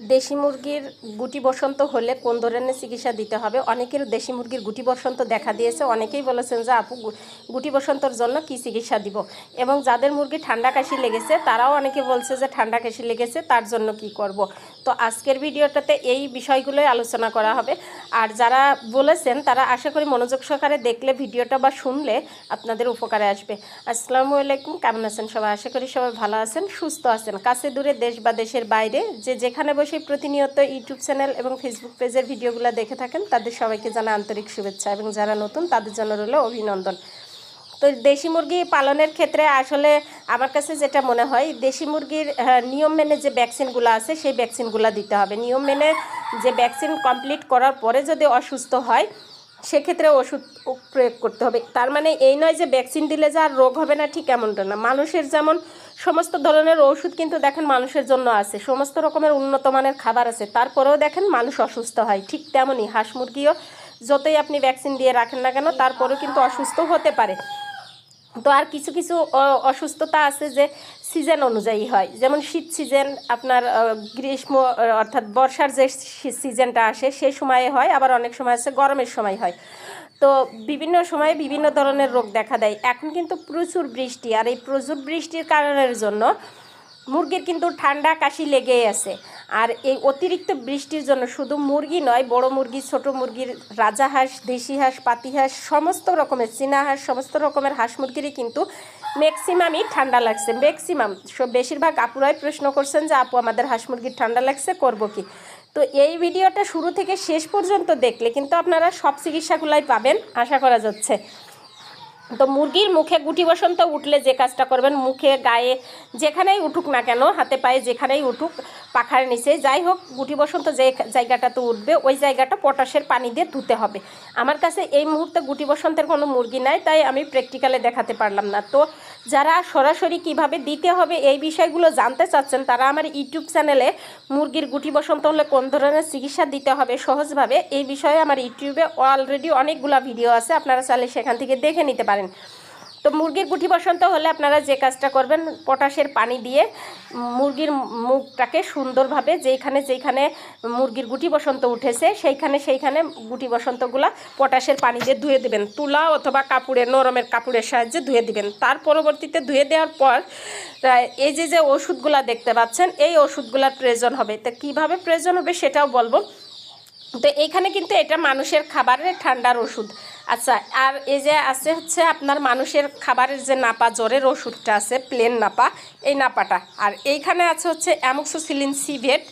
দেশি মুরগির গুটি বসন্ত হলে কোন ধরনের চিকিৎসা দিতে হবে। অনেকের দেশি মুরগির গুটি বসন্ত দেখা দিয়েছে। অনেকেই বলেছেন যে, আপু গুটি বসন্তর জন্য কি চিকিৎসা দিব? এবং যাদের মুরগি ঠান্ডা কাশি লেগেছে, তারাও অনেকে বলছে যে, ঠান্ডা কাশি লেগেছে, তার জন্য কি করব? তো আজকের ভিডিওটাতে এই বিষয়গুলোই আলোচনা করা হবে। আর যারা বলেছেন, তারা আশা করি মনোযোগ সহকারে দেখলে ভিডিওটা বা শুনলে আপনাদের উপকারে আসবে। আসসালামু আলাইকুম, কেমন আছেন সবাই? আশা করি সবাই ভালো আছেন, সুস্থ আছেন। কাছে দূরে দেশ বা দেশের বাইরে, যে যেখানে বসে প্রতিনিয়ত ইউটিউব চ্যানেল এবং ফেসবুক পেজের ভিডিওগুলো দেখে থাকেন। তাদের সবাইকে জানা আন্তরিক শুভেচ্ছা এবং যারা নতুন, তাদের জন্য রইল অভিনন্দন। তো দেশি মুরগি পালনের ক্ষেত্রে আসলে আমার কাছে যেটা মনে হয়, দেশি মুরগির নিয়ম মেনে যে ভ্যাকসিনগুলো আছে, সেই ভ্যাকসিনগুলো দিতে হবে। নিয়ম মেনে যে ভ্যাকসিন কমপ্লিট করার পরে যদি অসুস্থ হয়, সেক্ষেত্রে ওষুধ প্রয়োগ করতে হবে। তার মানে এই নয় যে ভ্যাকসিন দিলে যে রোগ হবে না, ঠিক এমনটা না। মানুষের যেমন সমস্ত ধরনের ওষুধ কিন্তু দেখেন মানুষের জন্য আছে। সমস্ত রকমের উন্নত মানের খাবার আছে। তারপরেও দেখেন মানুষ অসুস্থ হয়। ঠিক তেমনই হাঁস মুরগিও যতই আপনি ভ্যাকসিন দিয়ে রাখেন না কেন, তারপরেও কিন্তু অসুস্থ হতে পারে। তো আর কিছু কিছু অসুস্থতা আছে যে সিজন অনুযায়ী হয়। যেমন শীত সিজন আপনার গ্রীষ্ম, অর্থাৎ বর্ষার যে সিজনটা আসে সেই সময়ে হয়, আবার অনেক সময় আছে গরমের সময় হয়। তো বিভিন্ন সময়ে বিভিন্ন ধরনের রোগ দেখা দেয়। এখন কিন্তু প্রচুর বৃষ্টি, আর এই প্রচুর বৃষ্টির কারণের জন্য মুরগির কিন্তু ঠান্ডা কাশি লেগেই আছে। আর এই অতিরিক্ত বৃষ্টির জন্য শুধু মুরগি নয়, বড় মুরগি, ছোট মুরগির রাজা হাঁস, দেশি হাঁস, পাতি হাঁস, সমস্ত রকমের চীনা হাঁস, সমস্ত রকমের হাঁস মুরগিরই কিন্তু ম্যাক্সিমামই ঠান্ডা লাগছে। ম্যাক্সিমাম বেশিরভাগ আপুরাই প্রশ্ন করছেন যে, আপু, আমাদের হাঁস মুরগির ঠান্ডা লাগছে, করব কি? তো এই ভিডিওটা শুরু থেকে শেষ পর্যন্ত দেখলে কিন্তু আপনারা সব চিকিৎসাগুলাই পাবেন, আশা করা যাচ্ছে। তো মুরগির মুখে গুটি বসন্ত উঠলে যে কাজটা করবেন, মুখে, গায়ে যেখানেই উঠুক না কেন, হাতে পায়ে যেখানেই উঠুক পাখার নিচে। যাই হোক, গুটি বসন্ত যে জায়গাটাতে উঠবে, ওই জায়গাটা পটাশের পানি দিয়ে ধুতে হবে। আমার কাছে এই মুহূর্তে গুটি বসন্তের কোনো মুরগি নাই, তাই আমি প্র্যাকটিক্যালে দেখাতে পারলাম না। তো যারা সরাসরি কীভাবে দিতে হবে এই বিষয়গুলো জানতে চাচ্ছেন, তারা আমার ইউটিউব চ্যানেলে মুরগির গুটি বসন্ত হলে কোন ধরনের চিকিৎসা দিতে হবে সহজভাবে, এই বিষয়ে আমার ইউটিউবে অলরেডি অনেকগুলা ভিডিও আছে, আপনারা চাইলে সেখান থেকে দেখে নিতে পারেন। তো মুরগির গুটি বসন্ত হলে আপনারা যে কাজটা করবেন, পটাশের পানি দিয়ে মুরগির মুখটাকে সুন্দরভাবে যেইখানে যেইখানে মুরগির গুটি বসন্ত উঠেছে, সেইখানে সেইখানে গুটি বসন্তগুলা পটাশের পানি দিয়ে ধুয়ে দেবেন। তুলা অথবা কাপড়ে নরমের কাপড়ের সাহায্যে ধুয়ে দিবেন। তার পরবর্তীতে ধুয়ে দেওয়ার পর এই যে যে ওষুধগুলা দেখতে পাচ্ছেন, এই ওষুধগুলার প্রয়োজন হবে। তো কীভাবে প্রয়োজন হবে সেটাও বলব। তো এইখানে কিন্তু এটা মানুষের খাবারের ঠান্ডার ওষুধ। আচ্ছা আর এই যে আছে হচ্ছে আপনার মানুষের খাবারের যে নাপা, জ্বরের ওষুধটা আছে প্লেন নাপা, এই নাপাটা। আর এইখানে আছে হচ্ছে অ্যামোক্সোসিলিন সিভেট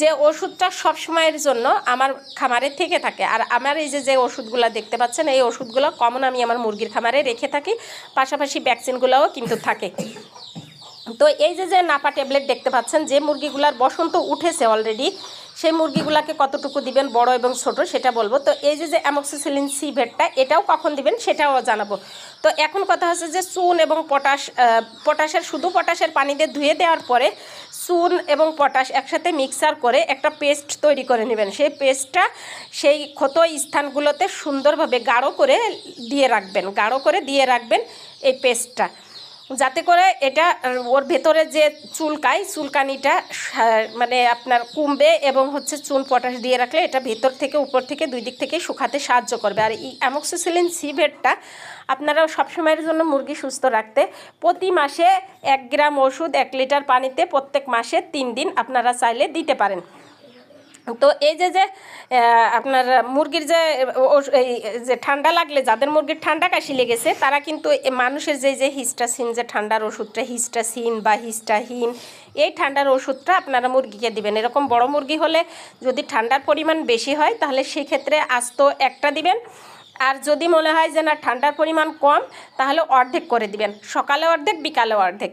যে ওষুধটা সব সময়ের জন্য আমার খামারে থেকে থাকে। আর আমার এই যে যে ওষুধগুলো দেখতে পাচ্ছেন, এই ওষুধগুলো কমন আমি আমার মুরগির খামারে রেখে থাকি, পাশাপাশি ভ্যাকসিনগুলোও কিন্তু থাকে। তো এই যে যে নাপা ট্যাবলেট দেখতে পাচ্ছেন, যে মুরগিগুলার বসন্ত উঠেছে অলরেডি সেই মুরগিগুলোকে কতটুকু দিবেন, বড় এবং ছোট, সেটা বলব। তো এই যে যে অ্যামক্সিসিলিন সিভেটটা এটাও কখন দিবেন, সেটাও জানাব। তো এখন কথা হচ্ছে যে, চুন এবং পটাশ পটাশের, শুধু পটাশের পানি দিয়ে ধুয়ে দেওয়ার পরে চুন এবং পটাশ একসাথে মিক্সার করে একটা পেস্ট তৈরি করে নেবেন। সেই পেস্টটা সেই ক্ষত স্থানগুলোতে সুন্দরভাবে গাঢ় করে দিয়ে রাখবেন, গাঢ় করে দিয়ে রাখবেন এই পেস্টটা। যাতে করে এটা ওর ভেতরে যে চুলকায়, চুলকানিটা মানে আপনার কমবে এবং হচ্ছে চুন পটাশ দিয়ে রাখলে এটা ভেতর থেকে, উপর থেকে, দুই দিক থেকে শুকাতে সাহায্য করবে। আর এই অ্যামক্সিসিলিন সিভেটটা আপনারা সবসময়ের জন্য মুরগি সুস্থ রাখতে। প্রতি মাসে এক গ্রাম ওষুধ এক লিটার পানিতে প্রত্যেক মাসে তিন দিন আপনারা চাইলে দিতে পারেন। তো এই যে যে আপনার মুরগির যে এই যে ঠান্ডা লাগলে, যাদের মুরগির ঠান্ডা কাশি লেগেছে, তারা কিন্তু মানুষের যে যে হিস্টাসিন, যে ঠান্ডার ওষুধটা, হিস্টাসিন বা হিস্টাহিন, এই ঠান্ডার ওষুধটা আপনারা মুরগিকে দিবেন। এরকম বড় মুরগি হলে যদি ঠান্ডার পরিমাণ বেশি হয়, তাহলে সেক্ষেত্রে আস্ত একটা দিবেন। আর যদি মনে হয় যে না ঠান্ডার পরিমাণ কম তাহলে অর্ধেক করে দিবেন। সকালে অর্ধেক বিকালে অর্ধেক।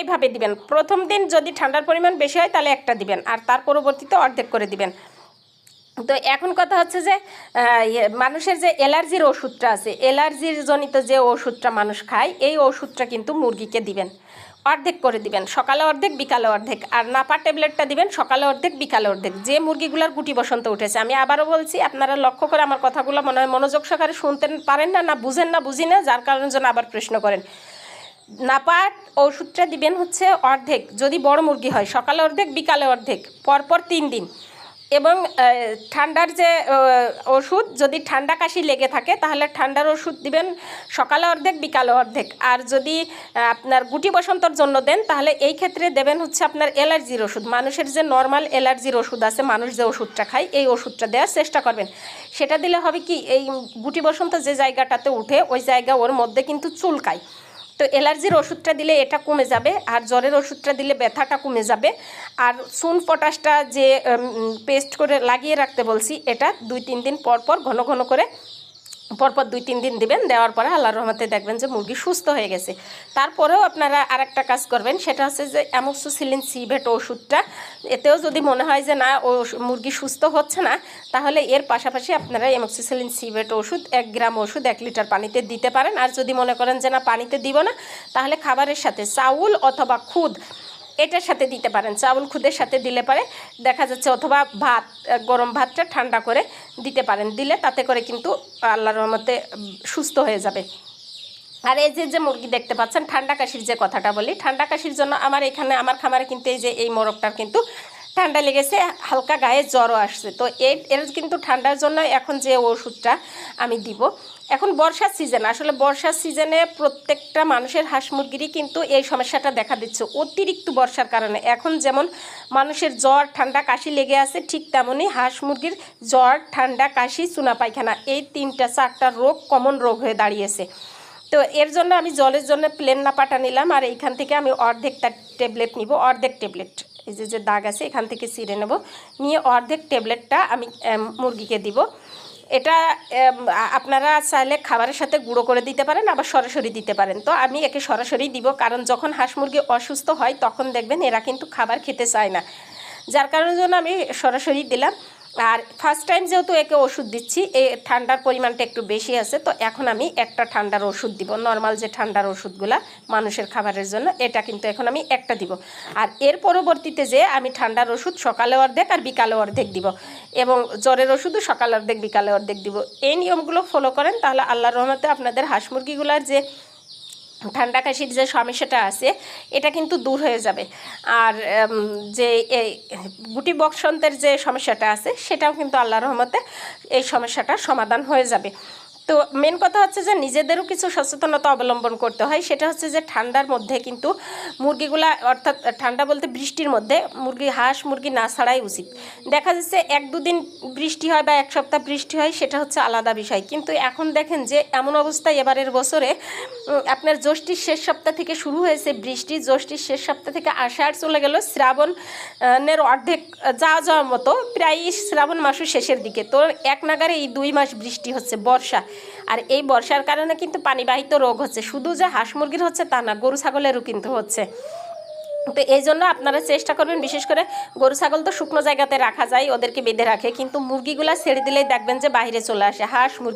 এইভাবে দিবেন। প্রথম দিন যদি ঠান্ডার পরিমাণ বেশি হয় তাহলে একটা দিবেন। আর তার পরবর্তীতে অর্ধেক করে দিবেন। তো এখন কথা হচ্ছে যে ইয়ে, মানুষের যে অ্যালার্জির ওষুধটা আছে অ্যালার্জির জনিত যে ওষুধটা মানুষ খায় এই ওষুধটা কিন্তু মুরগিকে দিবেন। অর্ধেক করে দিবেন। সকালে অর্ধেক, বিকালে অর্ধেক। আর নাপা ট্যাবলেটটা দিবেন, সকালে অর্ধেক, বিকালে অর্ধেক। যে মুরগিগুলোর গুটি বসন্ত উঠেছে, আমি আবারও বলছি, আপনারা লক্ষ্য করে আমার কথাগুলো মনে হয় মনোযোগ সহকারে শুনতে পারেন না না বুঝেন না, বুঝি না, যার কারণের জন্য আবার প্রশ্ন করেন। নাপাট ওষুধটা দিবেন হচ্ছে অর্ধেক, যদি বড় মুরগি হয়, সকালে অর্ধেক, বিকালে অর্ধেক, পরপর তিন দিন। এবং ঠান্ডার যে ওষুধ, যদি ঠান্ডা কাশি লেগে থাকে, তাহলে ঠান্ডার ওষুধ দিবেন সকালে অর্ধেক, বিকালে অর্ধেক। আর যদি আপনার গুটি বসন্তর জন্য দেন, তাহলে এই ক্ষেত্রে দেবেন হচ্ছে আপনার অ্যালার্জির ওষুধ। মানুষের যে নর্মাল অ্যালার্জির ওষুধ আছে, মানুষ যে ওষুধটা খায়, এই ওষুধটা দেওয়ার চেষ্টা করবেন। সেটা দিলে হবে কি, এই গুটি বসন্ত যে জায়গাটাতে উঠে, ওই জায়গা ওর মধ্যে কিন্তু চুলকায়। তো অ্যালার্জির ওষুধটা দিলে এটা কমে যাবে, আর জ্বরের ওষুধটা দিলে ব্যথাটা কমে যাবে। আর সুন পটাশটা যে পেস্ট করে লাগিয়ে রাখতে বলছি, এটা দুই তিন দিন পর পর ঘন ঘন করে পরপর দুই, তিন দিন দিবেন, দেওয়ার পরে আল্লাহর রহমতে দেখবেন যে মুরগি সুস্থ হয়ে গেছে। তারপরেও আপনারা আরেকটা কাজ করবেন, সেটা হচ্ছে যে অ্যামোক্সিসিলিন সিভেট ওষুধটা, এতেও যদি মনে হয় যে না, ও মুরগি সুস্থ হচ্ছে না, তাহলে এর পাশাপাশি আপনারা অ্যামোক্সিসিলিন সিভেট ওষুধ, এক গ্রাম ওষুধ, এক লিটার পানিতে দিতে পারেন। আর যদি মনে করেন যে না, পানিতে দিব না, তাহলে খাবারের সাথে চাউল অথবা খুদ এটার সাথে দিতে পারেন, চাউল খুদের সাথে দিলে পারে, দেখা যাচ্ছে অথবা ভাত গরম ভাতটা ঠান্ডা করে দিতে পারেন, দিলে তাতে করে কিন্তু আল্লাহর রহমতে সুস্থ হয়ে যাবে। আর এই যে যে মুরগি দেখতে পাচ্ছেন, ঠান্ডা কাশির যে কথাটা বলি, ঠান্ডা কাশির জন্য আমার এখানে, আমার খামারে কিন্তু এই যে, এই মোরগটার কিন্তু ঠান্ডা লেগেছে, হালকা গায়ে জ্বরও আসছে। তো এর কিন্তু ঠান্ডার জন্য এখন যে ওষুধটা আমি দিব, এখন বর্ষার সিজন আসলে বর্ষার সিজনে প্রত্যেকটা মানুষের হাঁস মুরগিরই কিন্তু এই সমস্যাটা দেখা দিচ্ছে, অতিরিক্ত বর্ষার কারণে। এখন যেমন মানুষের জ্বর, ঠান্ডা, কাশি লেগে আছে, ঠিক তেমনই হাঁস মুরগির জ্বর, ঠান্ডা, কাশি, চুনা পায়খানা, এই তিনটা, চারটা রোগ কমন রোগ হয়ে দাঁড়িয়েছে। তো এর জন্য আমি জলের জন্য প্লেন নাপাটা নিলাম, আর এইখান থেকে আমি অর্ধেকটা ট্যাবলেট নিব, অর্ধেক ট্যাবলেট এই যে যে দাগ আছে, এখান থেকে ছিঁড়ে নেব। নিয়ে অর্ধেক ট্যাবলেটটা আমি মুরগিকে দিব। এটা আপনারা চাইলে খাবারের সাথে গুঁড়ো করে দিতে পারেন, আবার সরাসরি দিতে পারেন। তো আমি একে সরাসরি দিব, কারণ যখন হাঁস মুরগি অসুস্থ হয়, তখন দেখবেন এরা কিন্তু খাবার খেতে চায় না। যার কারণে জন্য আমি সরাসরি দিলাম। আর ফার্স্ট টাইম যেহেতু একে ওষুধ দিচ্ছি এই ঠান্ডার পরিমাণটা একটু বেশি আছে, তো এখন আমি একটা ঠান্ডার ওষুধ দিব। নর্মাল যে ঠান্ডার ওষুধগুলা মানুষের খাবারের জন্য, এটা কিন্তু এখন আমি একটা দিব। আর এর পরবর্তীতে যে আমি ঠান্ডার ওষুধ সকালে অর্ধেক আর বিকালে অর্ধেক দিব। এবং জ্বরের ওষুধও সকালে অর্ধেক, বিকালে অর্ধেক দিব। এই নিয়মগুলো ফলো করেন, তাহলে আল্লাহর রহমতে আপনাদের হাঁস মুরগিগুলার যে ঠান্ডা কাশির যে সমস্যাটা আছে, এটা কিন্তু দূর হয়ে যাবে। আর যে এই গুটি বসন্তের যে সমস্যাটা আছে, সেটাও কিন্তু আল্লাহ রহমতে এই সমস্যাটা সমাধান হয়ে যাবে। তো মেন কথা হচ্ছে যে নিজেদেরও কিছু সচেতনতা অবলম্বন করতে হয়। সেটা হচ্ছে যে ঠান্ডার মধ্যে কিন্তু মুরগিগুলা অর্থাৎ ঠান্ডা বলতে বৃষ্টির মধ্যে মুরগি হাঁস মুরগি না ছাড়াই উচিত। দেখা যাচ্ছে এক দুদিন বৃষ্টি হয় বা এক সপ্তাহ বৃষ্টি হয় সেটা হচ্ছে আলাদা বিষয়। কিন্তু এখন দেখেন যে এমন অবস্থায় এবারের বছরে আপনার জ্যৈষ্ঠীর শেষ সপ্তাহ থেকে শুরু হয়েছে বৃষ্টি জ্যৈষ্ঠীর শেষ সপ্তাহ থেকে আষাঢ় চলে গেল শ্রাবণ আহ, এর অর্ধেক যাওয়া যাওয়ার মতো প্রায় শ্রাবণ মাসের শেষের দিকে। তো এক নাগারে এই দুই মাস বৃষ্টি হচ্ছে বর্ষা। আর এই বর্ষার কারণে কিন্তু পানিবাহিত রোগ হচ্ছে। শুধু যে হাঁস মুরগির হচ্ছে তা না, গরু ছাগলেরও কিন্তু হচ্ছে। তো এই জন্য আপনারা চেষ্টা করবেন, বিশেষ করে গরু ছাগল তো শুকনো জায়গাতে রাখা যায়, ওদেরকে বেঁধে রাখে। কিন্তু মুরগিগুলা ছেড়ে দিলেই দেখবেন যে বাইরে চলে আসে। হাঁস মুরগি